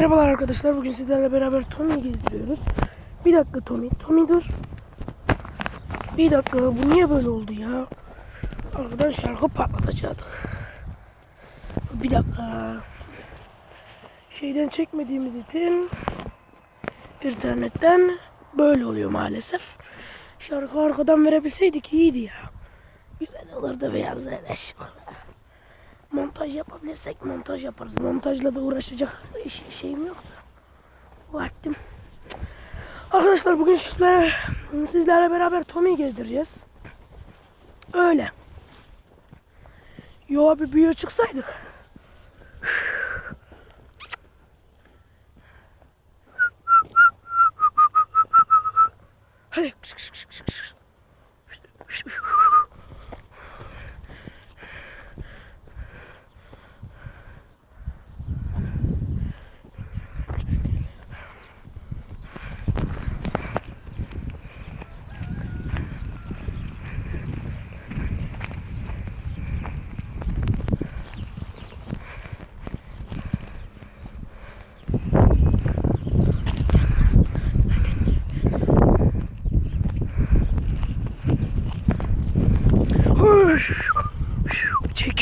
Merhabalar arkadaşlar. Bugün sizlerle beraber Tommy gezdiriyoruz. Bir dakika Tommy. Tommy dur. Bir dakika. Bu niye böyle oldu ya? Arkadan şarkı patlatacaktık. Bir dakika. Şeyden çekmediğimiz için internetten böyle oluyor maalesef. Şarkı arkadan verebilseydik iyiydi ya. Güzel olurdu beyaz leş. Montaj yapabilirsek montaj yaparız. Montajla da uğraşacak iş, şeyim yok. Vaktim. Arkadaşlar bugün sizlerle, sizlerle beraber Tommy'yi gezdireceğiz. Öyle. Yo abi büyüye çıksaydık.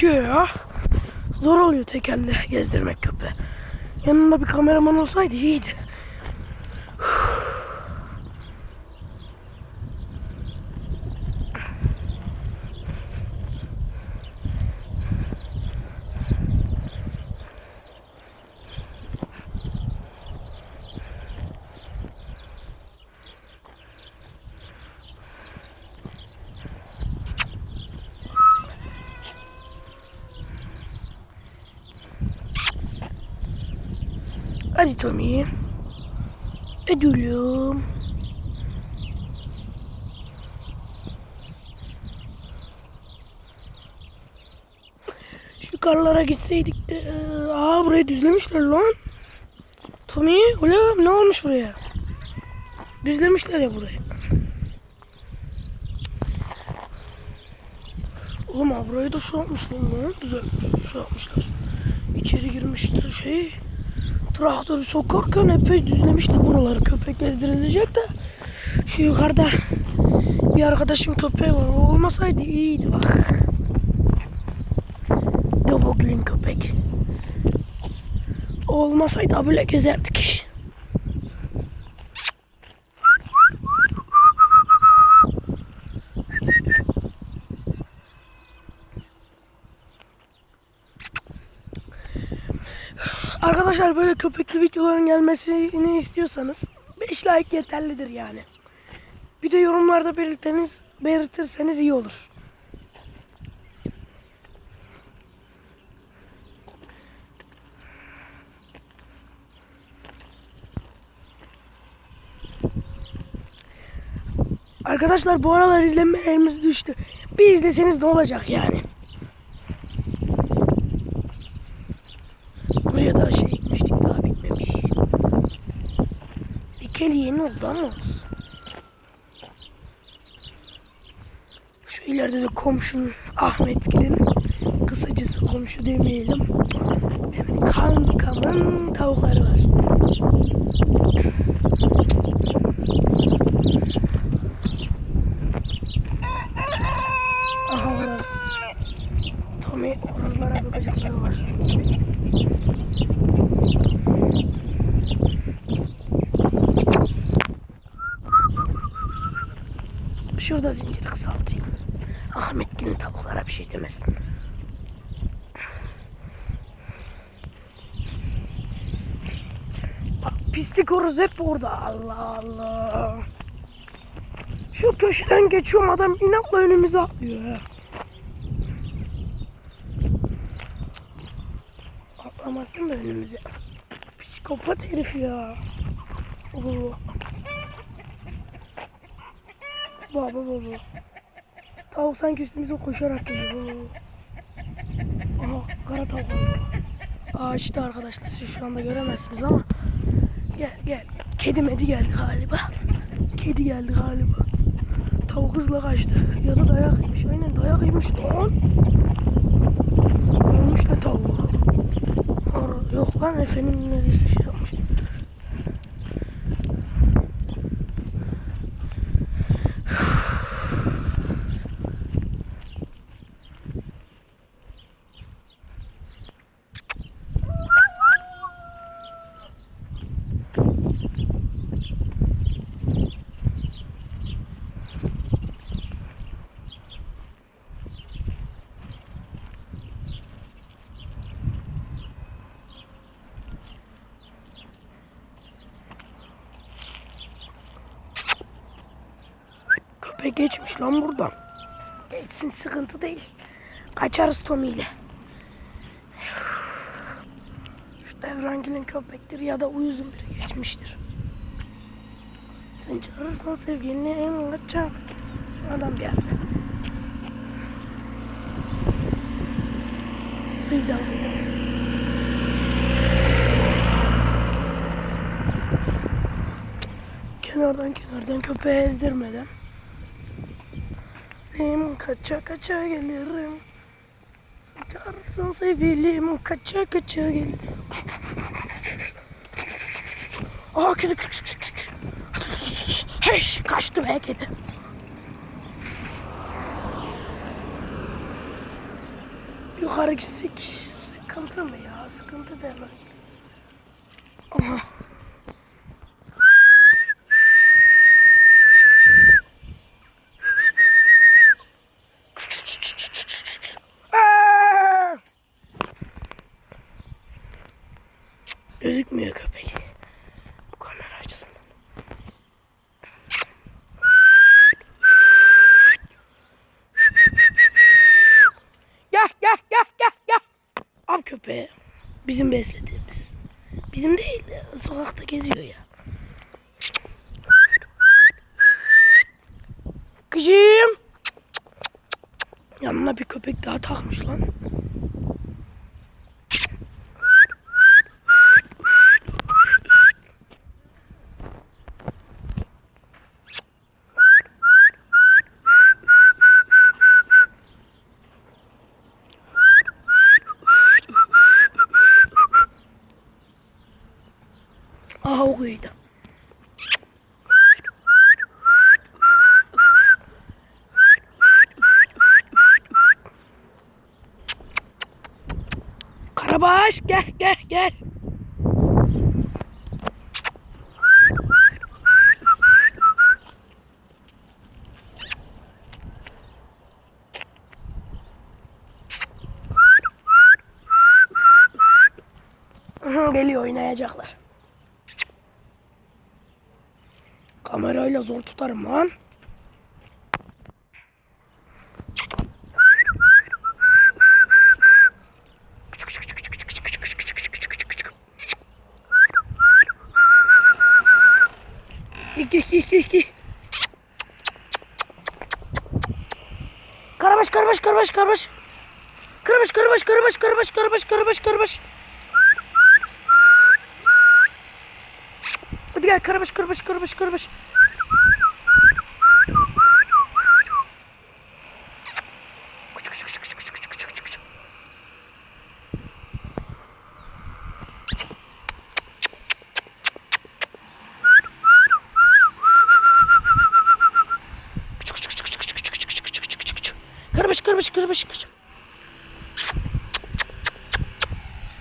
Çekiyor ya. Zor oluyor tekerle gezdirmek köpeği. Yanında bir kameraman olsaydı iyiydi. Hadi Tommy. Ödülüm. Şu karlara gitseydik de... eee, Aa burayı düzlemişler lan. Tommy, oğlum ne olmuş buraya? Düzlemişler ya burayı. Oğlum burayı da şu yapmışlar lan. Düzeltmiş, şu yapmışlar. İçeri girmişti şey. Traktörü sokarken epey düzlemişti buraları. Köpek gezdirilecek de. Şu yukarıda bir arkadaşın köpeği var. Olmasaydı iyiydi bak. Devogül'ün köpek. Olmasaydı böyle gezerdik. Arkadaşlar böyle köpekli videoların gelmesini istiyorsanız 5 like yeterlidir yani. Bir de yorumlarda belirteniz, belirtirseniz iyi olur. Arkadaşlar bu aralar izlenmelerimiz düştü. Bir izleseniz ne olacak yani? Buraya da şey Dikeli yeni oldu ama olsun. Şu ileride de komşunun Ahmet Gil'in kısacası komşu demeyelim. Benim kankamın tavukları var. Aha orası. Tommy horozlara bakacakları var. Şurada zinciri kısaltayım. Ahmet Gül'ün tavuklara bir şey demesin. Bak pislik horoz hep orada. Allah Allah. Şu köşeden geçiyorum adam inatla önümüze atlıyor. Atlamasın da önümüze. Psikopat herif ya. Oo. Baba baba. Tavuk sanki üstümüze koşarak geliyor. Baba. Aha kara tavuk. Ağaçta arkadaşlar siz şu anda göremezsiniz ama. Gel gel. Kedi medi geldi galiba. Kedi geldi galiba. Tavuk hızla kaçtı. Ya da dayak yemiş. Aynen dayak yemiş lan. Ölmüş de tavuğu. Yok lan efendim neredeyse şey yapmış. köpek geçmiş lan buradan. Geçsin sıkıntı değil. Kaçarız Tommy ile. Şu Devrangil'in köpektir ya da uyuzun biri geçmiştir. Sen çağırırsan sevgilini en kaçacak. Adam bir yerde. Bir daha. Kenardan kenardan köpeği ezdirmeden. Benim kaça kaça gelirim. Sen çağırırsan sevgilim kaça kaça gel. Aa kedi. Heş kaçtı be kedi. Yukarı gitsek sıkıntı mı ya? Sıkıntı derler. Aha. Aa! Gözükmüyor köpek. Bu kamera açısından. Gel gel gel gel gel. Av köpeği. Bizim beslediğimiz. Bizim değil de sokakta geziyor ya. Kızım. Yanına bir köpek daha takmış lan. Kuyuydu. Karabaş gel gel gel. Geliyor oynayacaklar. Kamerayla zor tutarım lan. Karabaş, karabaş, karabaş, karabaş. Karabaş, karabaş, karabaş, karabaş, karabaş, karabaş, karabaş. Hadi gel karabaş, karabaş, karabaş, karabaş. Kırmış kırmış kırmış kırmış.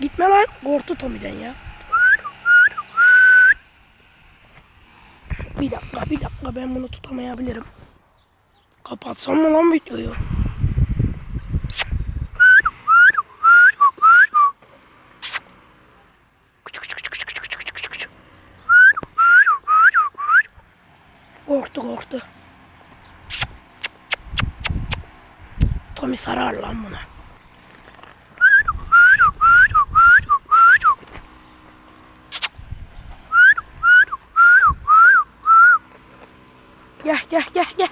Gitme lan korktu Tommy'den ya. Bir dakika, bir dakika ben bunu tutamayabilirim. Kapatsam mı lan videoyu? Korktu korktu. Tommy sarar lan buna. Gel gel gel gel. Gel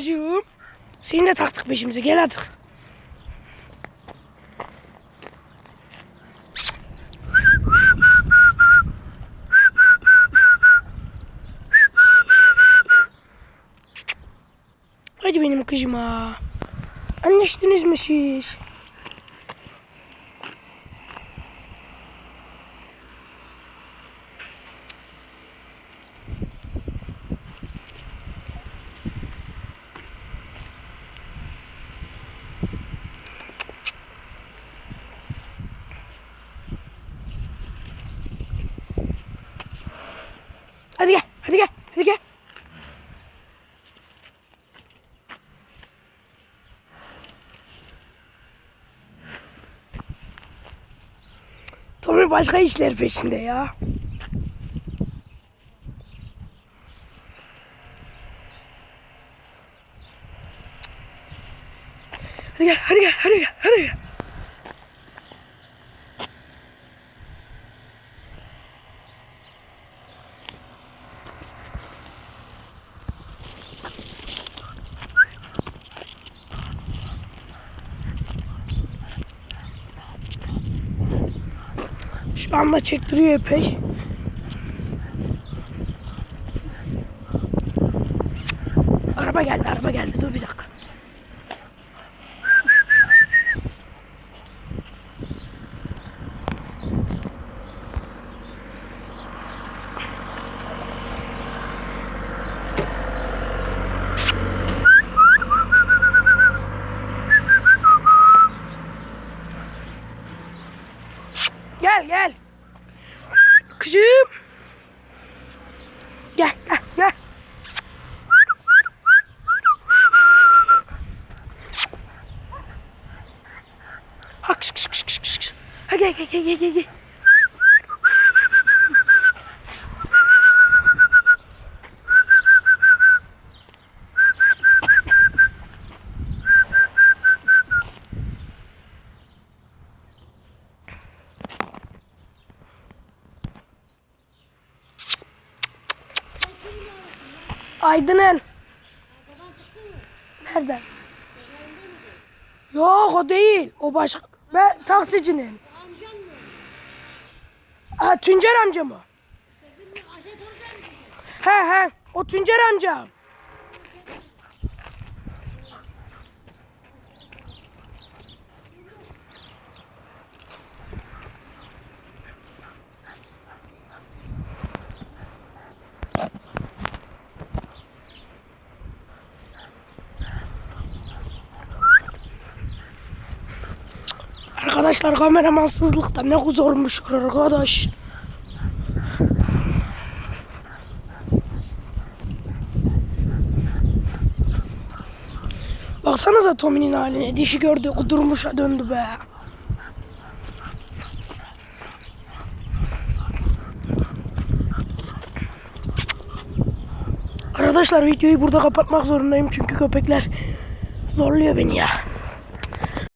Kızım. Seni de taktık peşimize. Gel artık. Hadi benim kızıma. Anlaştınız mı siz? Hadi gel, hadi gel, hadi gel. Tommy başka işler peşinde ya. Hadi gel, hadi gel, hadi gel, hadi gel. Şu anda çektiriyor epey. Araba geldi, araba geldi. Dur bir dakika. Gel gel. Kızım. Gel gel gel. Hak şık şık şık şık. Ha gel gel gel gel gel. Aydın'ın. Nereden? Yok o değil. O başka. Ben taksicinin. Amcam mı? Ha Tüncer amca mı? Mı? He he. O Tüncer amca. Arkadaşlar kameramansızlıkta ne zormuş arkadaş. Baksanıza Tommy'nin haline. Dişi gördü kudurmuşa döndü be. Arkadaşlar videoyu burada kapatmak zorundayım çünkü köpekler zorluyor beni ya.